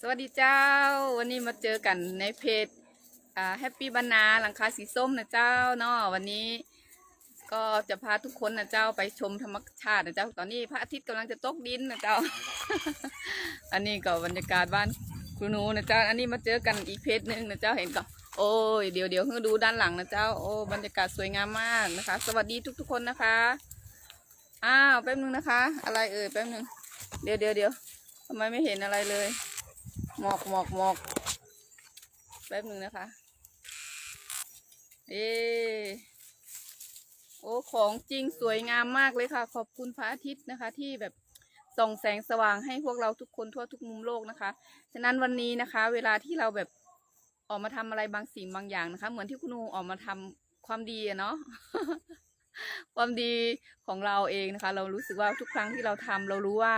สวัสดีเจ้า วันนี้มาเจอกันในเพจอ่าแฮปปี้บานาหลังคาสีส้มนะเจ้าเนาะวันนี้ก็จะพาทุกคนนะเจ้าไปชมธรรมชาตินะเจ้าตอนนี้พระอาทิตย์กำลังจะตกดินนะเจ้า อันนี้ก็บรรยากาศบ้านครูหนูนะเจ้า อันนี้มาเจอกันอีกเพจหนึ่งนะเจ้าเห็นก็โอ้ยเดี๋ยวเดี๋ยวให้ดูด้านหลังนะเจ้าโอ้บรรยากาศสวยงามมากนะคะ สวัสดีทุกๆคนนะคะอ้าวแป๊บนึงนะคะ อะไรเอ่ยแป๊บนึงเดี๋ยวเดี๋ยวเดี๋ยวทำไมไม่เห็นอะไรเลย หมอกหมอกหมอกแป๊บหนึ่งนะคะ เอโอ้ของจริงสวยงามมากเลยค่ะ ขอบคุณพระอาทิตย์นะคะ ที่แบบส่องแสงสว่างให้พวกเราทุกคนทั่วทุกมุมโลกนะคะ ฉะนั้นวันนี้นะคะ เวลาที่เราแบบออกมาทำอะไรบางสิ่งบางอย่างนะคะ เหมือนที่คุณนูออกมาทำความดีอะเนาะความดีของเราเองนะคะ เรารู้สึกว่าทุกครั้งที่เราทำเรารู้ว่า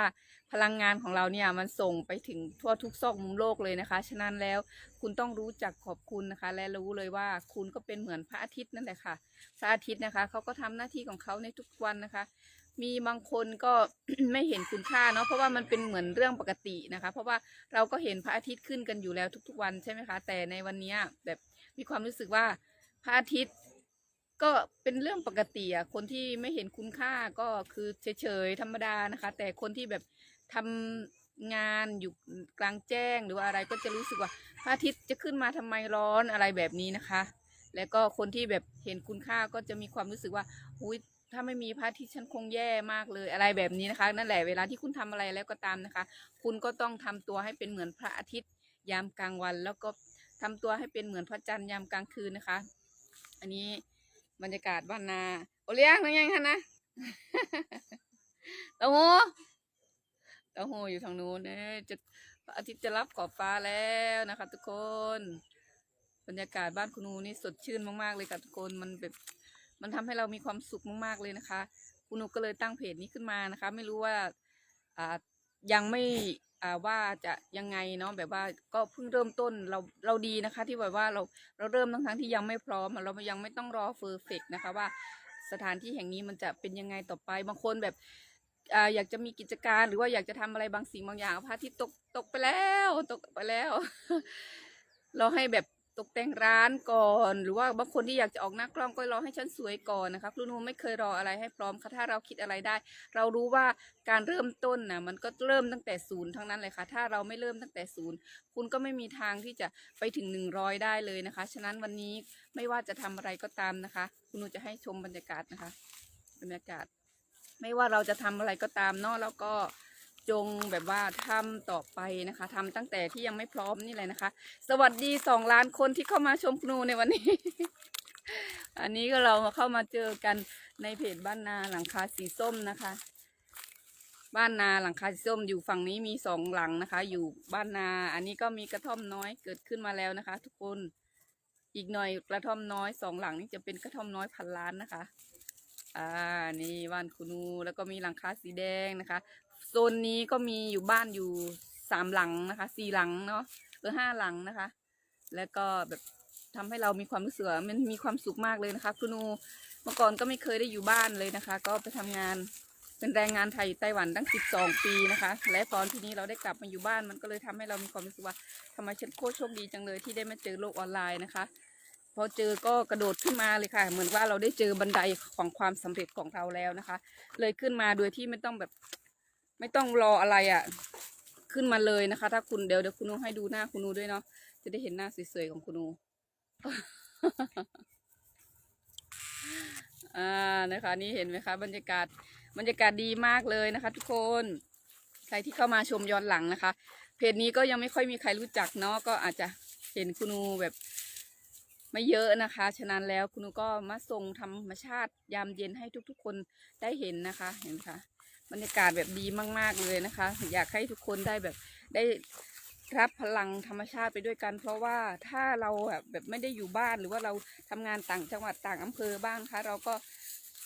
พลังงานของเราเนี่ยมันส่งไปถึงทั่วทุกซอกมุมโลกเลยนะคะ ฉะนั้นแล้วคุณต้องรู้จักขอบคุณนะคะ และรู้เลยว่าคุณก็เป็นเหมือนพระอาทิตย์นั่นแหละค่ะพระอาทิตย์นะคะเขาก็ทำหน้าที่ของเขาในทุกวันนะคะ มีบางคนก็ไม่เห็นคุณค่าเนาะเพราะว่ามันเป็นเหมือนเรื่องปกตินะคะ เพราะว่าเราก็เห็นพระอาทิตย์ขึ้นกันอยู่แล้วทุก ๆ วันใช่ไหมคะ แต่ในวันนี้แบบมีความรู้สึกว่าพระอาทิตย์ก็เป็นเรื่องปกติอะคนที่ไม่เห็นคุณค่าก็คือเฉยๆธรรมดานะคะ แต่คนที่แบบ ทำงานอยู่กลางแจ้งหรือว่าอะไรก็จะรู้สึกว่าพระอาทิตย์จะขึ้นมาทำไมร้อนอะไรแบบนี้นะคะ แล้วก็คนที่แบบเห็นคุณค่าก็จะมีความรู้สึกว่าอุ้ยถ้าไม่มีพระอาทิตย์ฉันคงแย่มากเลยอะไรแบบนี้นะคะ นั่นแหละเวลาที่คุณทำอะไรแล้วก็ตามนะคะ คุณก็ต้องทำตัวให้เป็นเหมือนพระอาทิตย์ยามกลางวัน แล้วก็ทำตัวให้เป็นเหมือนพระจันทร์ยามกลางคืนนะคะ อันนี้บรรยากาศบ้านนาโอเลี้ยงนังยังคะนะต้าหู้ เต้าหู้อยู่ทางนู้นเนี่ยจะอาทิตย์จะรับขอบฟ้าแล้วนะคะ ทุกคน บรรยากาศบ้านคุณนูนี่สดชื่นมากๆเลยค่ะทุกคนมันแบบมันทำให้เรามีความสุขมากๆเลยนะคะ คุณนูก็เลยตั้งเพจนี้ขึ้นมานะคะ ไม่รู้ว่าอ่ายังไม่อ่าว่าจะยังไงเนาะแบบว่าก็เพิ่งเริ่มต้นเราเราดีนะคะ ที่แบบว่าเราเราเริ่มทั้งทั้งที่ยังไม่พร้อม เรายังไม่ต้องรอเฟอร์เฟกนะคะว่าสถานที่แห่งนี้มันจะเป็นยังไงต่อไปบางคนแบบ อยากจะมีกิจการหรือว่าอยากจะทำอะไรบางสิ่งบางอย่างพระอาทิตย์ตกตกไปแล้วตกไปแล้ว เราให้แบบตกแต่งร้านก่อน หรือว่าบางคนที่อยากจะออกหน้ากล้องก็รอให้ฉันสวยก่อนนะคะครูนูไม่เคยรออะไรให้พร้อมค่ะถ้าเราคิดอะไรได้ เรารู้ว่าการเริ่มต้นนะมันก็เริ่มตั้งแต่ศูนย์ทั้งนั้นเลยค่ะ ถ้าเราไม่เริ่มตั้งแต่ศูนย์คุณก็ไม่มีทางที่จะไปถึงหนึ่งร้อยได้เลยนะคะ ฉะนั้นวันนี้ไม่ว่าจะทำอะไรก็ตามนะคะคุณนูจะให้ชมบรรยากาศนะคะ บรรยากาศ ไม่ว่าเราจะทำอะไรก็ตามเนาะแล้วก็จงแบบว่าทำต่อไปนะคะทำตั้งแต่ที่ยังไม่พร้อมนี่เลยนะคะ สวัสดีสองล้านคนที่เข้ามาชมครูในวันนี้ อันนี้ก็เรามาเข้ามาเจอกันในเพจบ้านนาหลังคาสีส้มนะคะ บ้านนาหลังคาสีส้มอยู่ฝั่งนี้มีสองหลังนะคะ อยู่บ้านนา อันนี้ก็มีกระท่อมน้อยเกิดขึ้นมาแล้วนะคะ ทุกคนอีกหน่อยกระท่อมน้อยสองหลังนี้จะเป็นกระท่อมน้อยพันล้านนะคะ อ่านี่บ้านคุณูแล้วก็มีหลังคาสีแดงนะคะโซนนี้ก็มีอยู่บ้านอยู่สามหลังนะคะสี่หลังเนาะหรือห้าหลังนะคะ แล้วก็แบบทำให้เรามีความรู้สึกมันมีความสุขมากเลยนะคะคุณูเมื่อก่อนก็ไม่เคยได้อยู่บ้านเลยนะคะ ก็ไปทำงานเป็นแรงงานไทยอยู่ไต้หวันตั้งสิบสองปีนะคะ และตอนที่นี้เราได้กลับมาอยู่บ้านมันก็เลยทำให้เรามีความรู้สึกว่าทำไมฉันโคตรโชคดีจังเลยที่ได้มาเจอโลกออนไลน์นะคะ พอเจอก็กระโดดขึ้นมาเลยค่ะ เหมือนว่าเราได้เจอบันไดของความสำเร็จของเราแล้วนะคะ เลยขึ้นมาโดยที่ไม่ต้องแบบ ไม่ต้องรออะไรอะ่ะ ขึ้นมาเลยนะคะ ถ้าคุณเดี๋ยวเดี๋ยวคุณนูให้ดูหน้าคุณนูด้วยเนาะจะได้เห็นหน้าสวยๆของคุณนูอ่านะคะ นี่เห็นไหมคะ บรรยากาศบรรยากาศดีมากเลยนะคะ ทุกคนใครที่เข้ามาชมย้อนหลังนะคะ เพจนี้ก็ยังไม่ค่อยมีใครรู้จักเนาะก็อาจจะเห็นคุณนูแบบ ไม่เยอะนะคะ ฉะนั้นแล้วคุณนูก็มาส่งธรรมชาติยามเย็นให้ทุกๆ คนได้เห็นนะคะ เห็นไหมคะบรรยากาศแบบดีมาก ๆเลยนะคะ อยากให้ทุกคนได้แบบได้รับพลังธรรมชาติไปด้วยกัน เพราะว่าถ้าเราแบบแบบไม่ได้อยู่บ้านหรือว่าเราทำงานต่างจังหวัดต่างอำเภอบ้างคะเราก็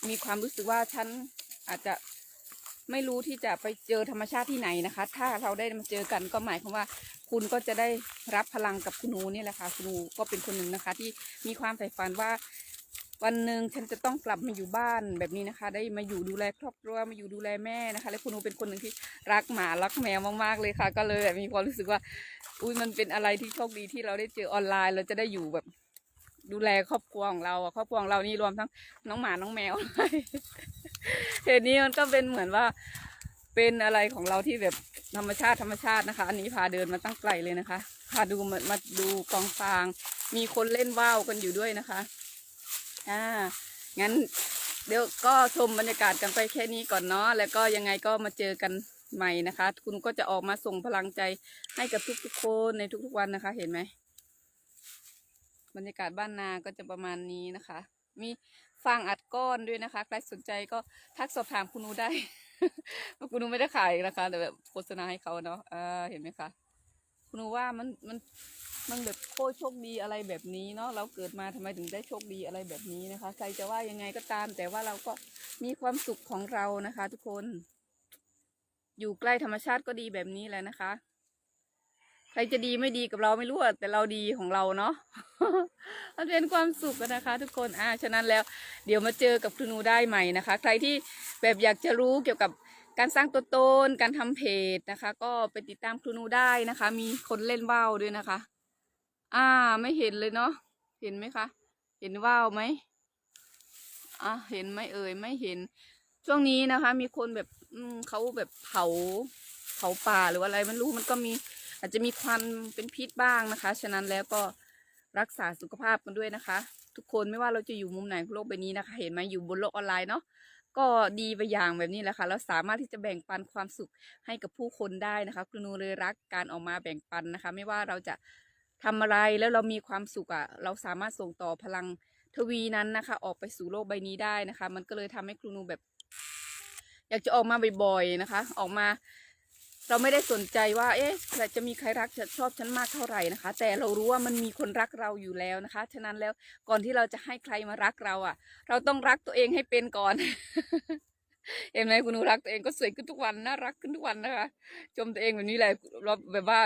มีความรู้สึกว่าฉันอาจจะไม่รู้ที่จะไปเจอธรรมชาติที่ไหนนะคะ ถ้าเราได้มาเจอกันก็หมายความว่า คุณก็จะได้รับพลังกับคุณหนูนี่แหละค่ะคุณหนูก็เป็นคนหนึ่งนะคะ ที่มีความใฝ่ฝันว่า วันหนึ่งฉันจะต้องกลับมาอยู่บ้านแบบนี้นะคะ ได้มาอยู่ดูแลครอบครัวมาอยู่ดูแลแม่นะคะ และคุณหนูเป็นคนหนึ่งที่รักหมารักแมวมากๆเลยค่ะ ก็เลยแบบมีความรู้สึกว่า อุ้ยมันเป็นอะไรที่โชคดีที่เราได้เจอออนไลน์ เราจะได้อยู่แบบดูแลครอบครัวของเราครอบครัวของเรานี่รวมทั้งน้องหมาน้องแมวเหตุนี้มันก็เป็นเหมือนว่า เป็นอะไรของเราที่แบบธรรมชาติธรรมชาตินะคะ อันนี้พาเดินมาตั้งไกลเลยนะคะ พาดูมามาดูกองฟาง มีคนเล่นว่าวกันอยู่ด้วยนะคะ อ่า งั้นเดี๋ยวก็ชมบรรยากาศกันไปแค่นี้ก่อนเนาะ แล้วก็ยังไงก็มาเจอกันใหม่นะคะ คุณก็จะออกมาส่งพลังใจให้กับทุกๆคนในทุกๆวันนะคะ เห็นไหม บรรยากาศบ้านนาก็จะประมาณนี้นะคะ มีฟางอัดก้อนด้วยนะคะ ใครสนใจก็ทักสอบถามคุณนูได้ คุณนูไม่ได้ขายนะคะ แต่แบบโฆษณาให้เขาเนาะอ่าเห็นไหมคะคุณนูว่ามันมันมันแบบโคตรโชคดีอะไรแบบนี้เนาะเราเกิดมาทำไมถึงได้โชคดีอะไรแบบนี้นะคะ ใครจะว่ายังไงก็ตาม แต่ว่าเราก็มีความสุขของเรานะคะ ทุกคน อยู่ใกล้ธรรมชาติก็ดีแบบนี้แหละนะคะ ใครจะดีไม่ดีกับเราไม่รู้อะแต่เราดีของเราเนาะมันเป็นความสุขนะคะ ทุกคนอ่าฉะนั้นแล้ว เดี๋ยวมาเจอกับครูนูได้ใหม่นะคะ ใครที่แบบอยากจะรู้เกี่ยวกับการสร้างตัวตนการทำเพจนะคะ ก็ไปติดตามครูนูได้นะคะ มีคนเล่นว่าวด้วยนะคะ อ่าไม่เห็นเลยเนาะเห็นไหมคะ เห็นว่าวไหมอะเห็นไหมเอ่ยไม่เห็น ช่วงนี้นะคะ มีคนแบบอืมเขาแบบเผาเผาป่าหรือว่าอะไรไม่รู้มันก็มี อาจจะมีควันเป็นพิษบ้างนะคะ ฉะนั้นแล้วก็รักษาสุขภาพกันด้วยนะคะ ทุกคนไม่ว่าเราจะอยู่มุมไหนของโลกใบนี้นะคะ เห็นไหมอยู่บนโลกออนไลน์เนาะก็ดีไปอย่างแบบนี้แหละค่ะเราสามารถที่จะแบ่งปันความสุขให้กับผู้คนได้นะคะครูนูเลยรักการออกมาแบ่งปันนะคะ ไม่ว่าเราจะทำอะไรแล้วเรามีความสุขอะ่ะเราสามารถส่งต่อพลังทวีนั้นนะคะ ออกไปสู่โลกใบนี้ได้นะคะ มันก็เลยทำให้ครูนูแบบ อยากจะออกมาบ่อยๆนะคะ ออกมา เราไม่ได้สนใจว่า เอ๊ะจะมีใครรักชอบฉันมากเท่าไหร่นะคะ แต่เรารู้ว่ามันมีคนรักเราอยู่แล้วนะคะ ฉะนั้นแล้วก่อนที่เราจะให้ใครมารักเราอะ เราต้องรักตัวเองให้เป็นก่อน เห็นไหมคุณหนูรักตัวเองก็สวยขึ้นทุกวันน่ารักขึ้นทุกวันนะคะ ชมตัวเองแบบนี้แหละเราแบบว่า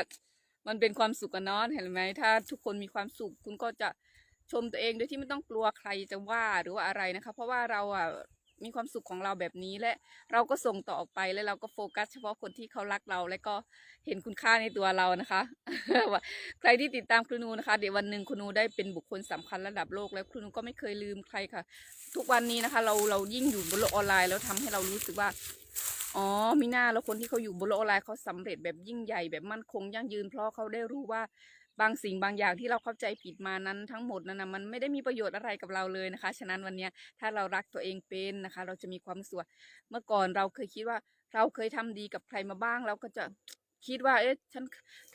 มันเป็นความสุขกันเนาะเห็นไหมถ้าทุกคนมีความสุขคุณก็จะชมตัวเองโดยที่ไม่ต้องกลัวใครจะว่าหรือว่าอะไรนะคะ เพราะว่าเราอะ มีความสุขของเราแบบนี้และเราก็ส่งต่อออกไปแล้วเราก็โฟกัส เฉพาะคนที่เขารักเรา และก็เห็นคุณค่าในตัวเรานะคะใครที่ติดตามครูนูนะคะ เดี๋ยววันหนึ่งครูนูได้เป็นบุคคลสำคัญระดับโลกแล้วครูนูก็ไม่เคยลืมใครค่ะ ทุกวันนี้นะคะ เราเรายิ่งอยู่บนโลกออนไลน์แล้วทำให้เรารู้สึกว่าอ๋อมีหน้าแล้วคนที่เขาอยู่บนโลกออนไลน์เขาสำเร็จแบบยิ่งใหญ่แบบมั่นคงยั่งยืนเพราะเขาได้รู้ว่า บางสิ่งบางอย่างที่เราเข้าใจผิดมานั้นทั้งหมดนั้นนะมันไม่ได้มีประโยชน์อะไรกับเราเลยนะคะ ฉะนั้นวันนี้ถ้าเรารักตัวเองเป็นนะคะ เราจะมีความสุขเมื่อก่อนเราเคยคิดว่าเราเคยทำดีกับใครมาบ้าง เราก็จะคิดว่า เอ๊ะฉัน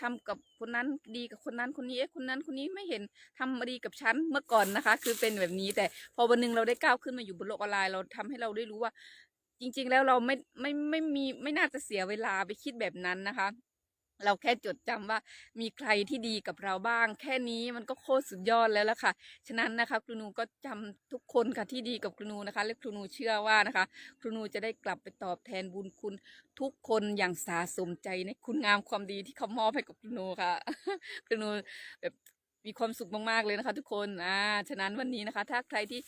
ทำกับคนนั้นดีกับคนนั้นคนนี้เอ๊ะคนนั้นคนนี้ไม่เห็นทำมาดีกับฉันเมื่อก่อนนะคะ คือเป็นแบบนี้แต่พอวันหนึ่งเราได้ก้าวขึ้นมาอยู่บนโลกออนไลน์เราทำให้เราได้รู้ว่า จริง ๆ แล้วเราไม่ไม่ไม่มีไม่น่าจะเสียเวลาไปคิดแบบนั้นนะคะ เราแค่จดจำว่ามีใครที่ดีกับเราบ้าง แค่นี้มันก็โคตรสุดยอดแล้วล่ะค่ะ ฉะนั้นนะคะ ครูนูก็จำทุกคนค่ะที่ดีกับครูนูนะคะ และครูนูเชื่อว่านะคะ ครูนูจะได้กลับไปตอบแทนบุญคุณทุกคนอย่างสาสมใจในคุณงามความดีที่เขามอบให้กับครูนูค่ะ ครูนูแบบมีความสุขมากๆเลยนะคะ ทุกคนอ่าฉะนั้นวันนี้นะคะ ถ้าใครที่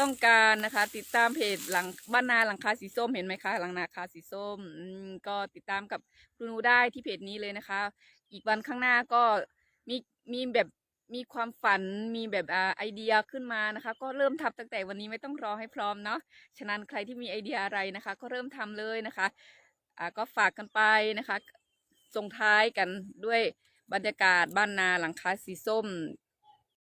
ต้องการนะคะ ติดตามเพจหลังบ้านนาหลังคาสีส้มเห็นไหมคะ หลังนาคาสีส้มอืมก็ติดตามกับครูนูได้ที่เพจนี้เลยนะคะ อีกวันข้างหน้าก็มีมีแบบมีความฝันมีแบบอ่าไอเดียขึ้นมานะคะ ก็เริ่มทำตั้งแต่วันนี้ไม่ต้องรอให้พร้อมเนาะฉะนั้นใครที่มีไอเดียอะไรนะคะ ก็เริ่มทำเลยนะคะอ่าก็ฝากกันไปนะคะส่งท้ายกันด้วยบรรยากาศบ้านนาหลังคาสีส้ม